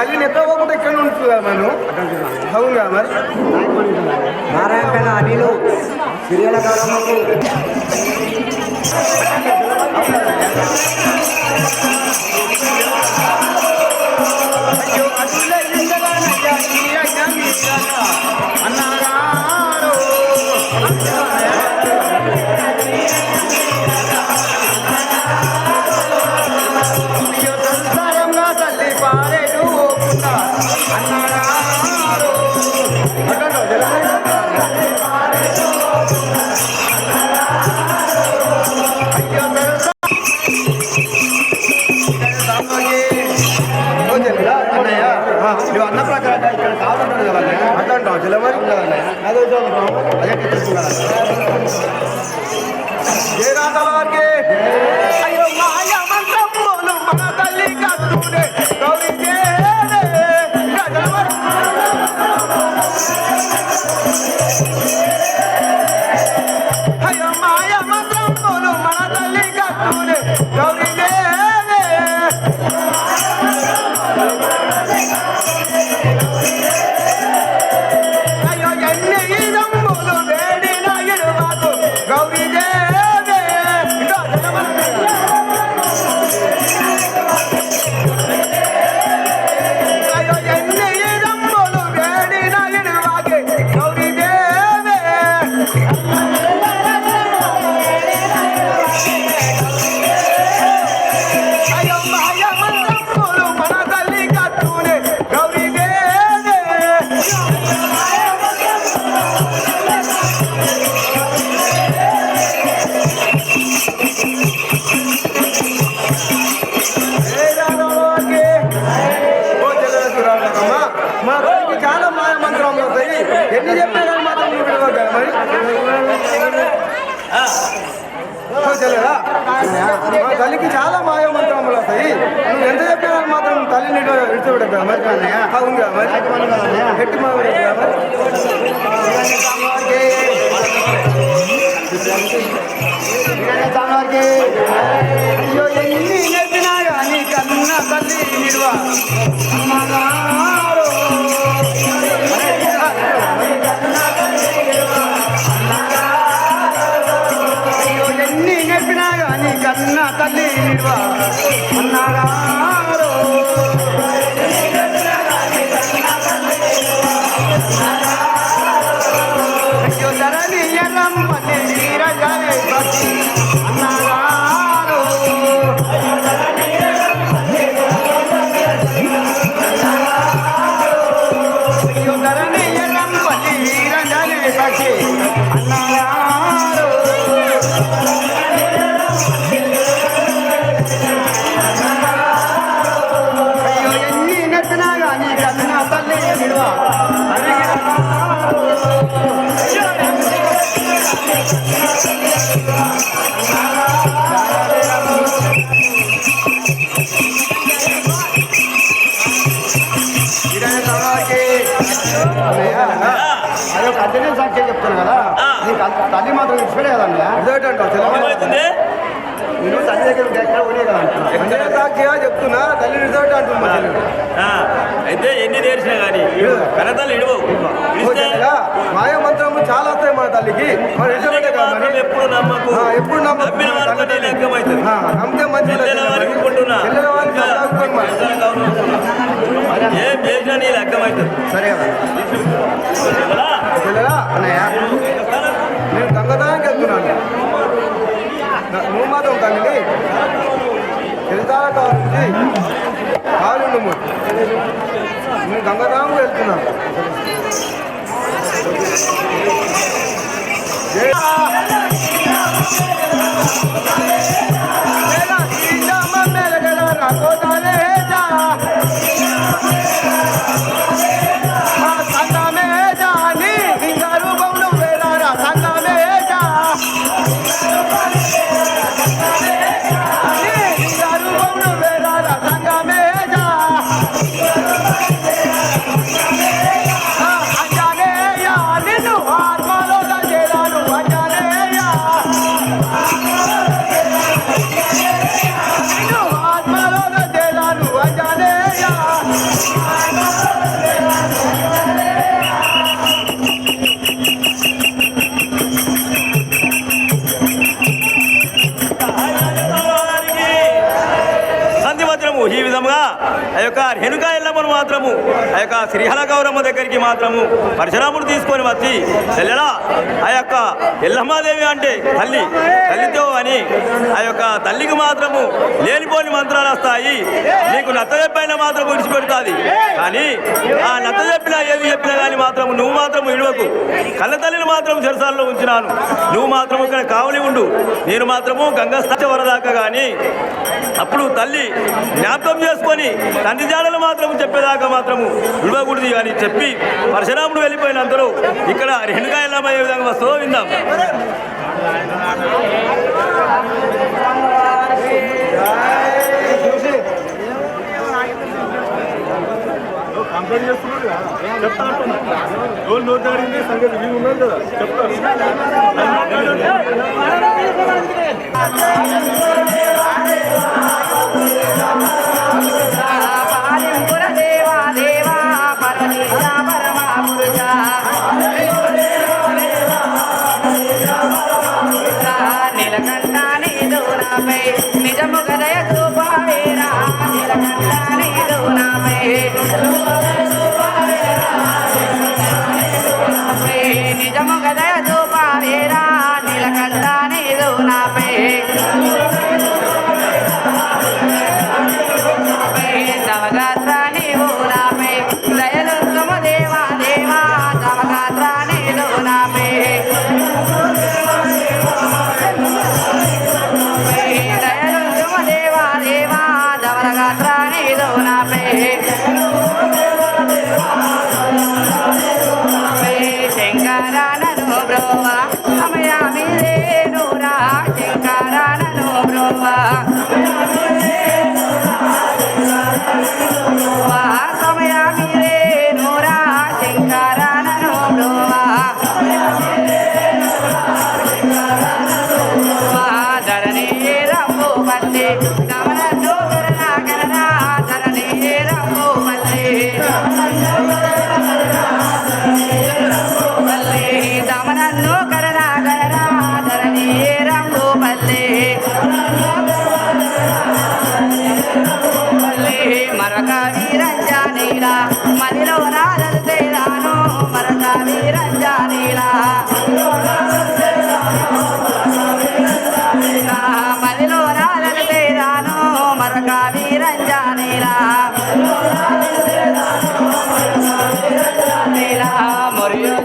తల్లిని ఎక్కడ పోకుండా ఇక్కడ ఉంటుంది కదా మనం? అవును కదా మరి? నారాయణపేట అనిలు సిరియల గౌరమ్మకు అయ్యో మా తల్లికి చాలా మాయ మంత్రములు వస్తాయి. నువ్వు ఎంత చెప్పినా కానీ మాత్రం తల్లిని విడిచిపెట్టదా మరి అవును మరి గట్టి మా అయ్యో ఎన్ని నెప్పినా కానీ కన్నా తల్లి నిడువా తల్లి మాత్రం ఇచ్చిపోయే కదండి నేను తల్లి దగ్గర ఎక్కడ సాక్షిగా చెప్తున్నా తల్లి రిజల్ట్ అంటున్నా ఆ, అయితే ఎన్ని నేర్చినా కానీ కనతలు ఇడవు. ఇడిస్తే మాయ మంత్రము చాలా వస్తాయి మన తల్లికి. మన ఎప్పుడు నమ్మకు. ఎప్పుడు నమ్మకు. అవును. ఏం చేసినా నీ లెక్కం అవుతుంది. సరే కదా. నువ్వు మాత్రం తల్లిని తెలుసాల కావాలి కాలు నువ్వు నేను దొంగతనం వెళ్తున్నాను Yeah. యొక్క శ్రీహల గౌరమ్మ దగ్గరికి మాత్రము పరశురాముడు తీసుకొని వచ్చి చెల్లెలా ఆ యొక్క ఎల్లమ్మాదేవి అంటే తల్లి తల్లితో అని ఆ యొక్క తల్లికి మాత్రము లేనిపోని మంత్రాలు వస్తాయి. నీకు నచ్చ చెప్పైనా మాత్రం విడిచిపెడుతుంది. కానీ ఆ నచ్చ చెప్పినా ఏది చెప్పినా కానీ మాత్రం నువ్వు మాత్రం ఇడవకు కళ్ళ తల్లిని మాత్రం చెరసాలలో ఉంచినాను. నువ్వు మాత్రం ఇక్కడ కావలి ఉండు. నేను మాత్రము గంగస్థ వరదాకా కానీ అప్పుడు తల్లి జ్ఞాపకం చేసుకొని తండ్రి జాడలు మాత్రం చెప్పేదాకా మాత్రము విడవకూడదు అని చెప్పి పరశురాముడు వెళ్ళిపోయినందరూ ఇక్కడ రెండుగా ఏ విధంగా వస్తుందో విందాం. కంప్లైంట్ చేస్తున్నారు చెప్తా నోట్ జరిగింది సంగతి ఉన్నారు కదా మరక వీరంజానీలా మదిలో నాదలు తేరా করে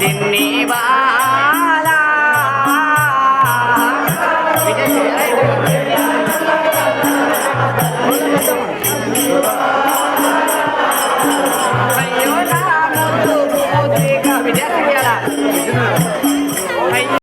தின்னி வா